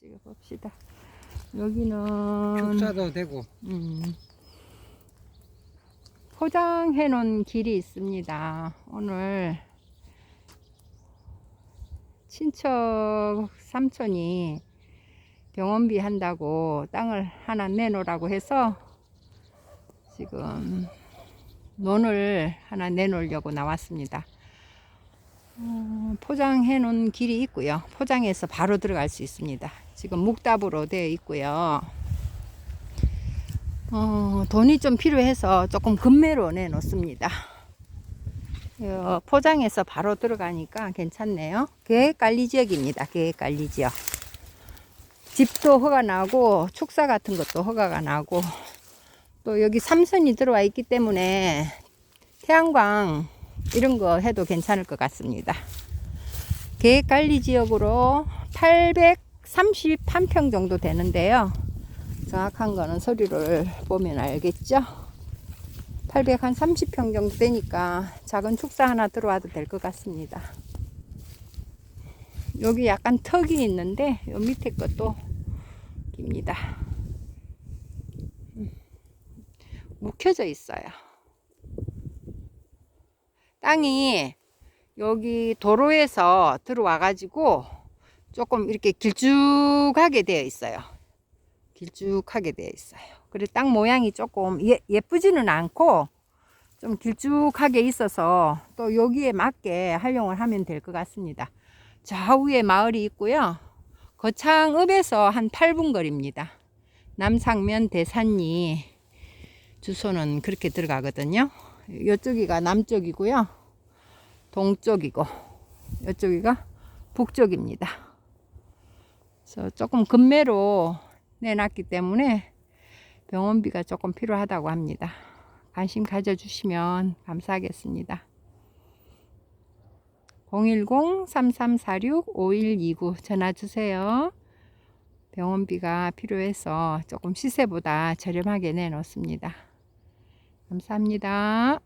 찍어 봅시다. 여기는 축사도 되고 음, 포장해 놓은 길이 있습니다. 오늘 친척 삼촌이 병원비 한다고 땅을 하나 내놓으라고 해서 지금 논을 하나 내놓으려고 나왔습니다. 어, 포장해 놓은 길이 있고요. 포장해서 바로 들어갈 수 있습니다. 지금 묵답으로 되어 있고요. 어, 돈이 좀 필요해서 조금 금매로 내놓습니다. 어, 포장해서 바로 들어가니까 괜찮네요. 계획 관리 지역입니다. 계획 관리 지역. 집도 허가 나고 축사 같은 것도 허가가 나고 또 여기 삼선이 들어와 있기 때문에 태양광 이런 거 해도 괜찮을 것 같습니다. 계획관리 지역으로 831평 정도 되는데요. 정확한 거는 서류를 보면 알겠죠? 830평 정도 되니까 작은 축사 하나 들어와도 될 것 같습니다. 여기 약간 턱이 있는데 요 밑에 것도 깁니다. 음. 묵혀져 있어요. 땅이 여기 도로에서 들어와 가지고 조금 이렇게 길쭉하게 되어 있어요. 길쭉하게 되어 있어요. 그리고 땅 모양이 조금 예, 예쁘지는 않고 좀 길쭉하게 있어서 또 여기에 맞게 활용을 하면 될 것 같습니다. 좌우에 마을이 있고요. 거창읍에서 한 8분 거리입니다. 남상면 대산리 주소는 그렇게 들어가거든요. 이쪽이가 남쪽이고요. 동쪽이고 이쪽이가 북쪽입니다. 그래서 조금 금매로 내놨기 때문에 병원비가 조금 필요하다고 합니다. 관심 가져주시면 감사하겠습니다. 010-3346-5129 전화 주세요. 병원비가 필요해서 조금 시세보다 저렴하게 내놓습니다. 감사합니다.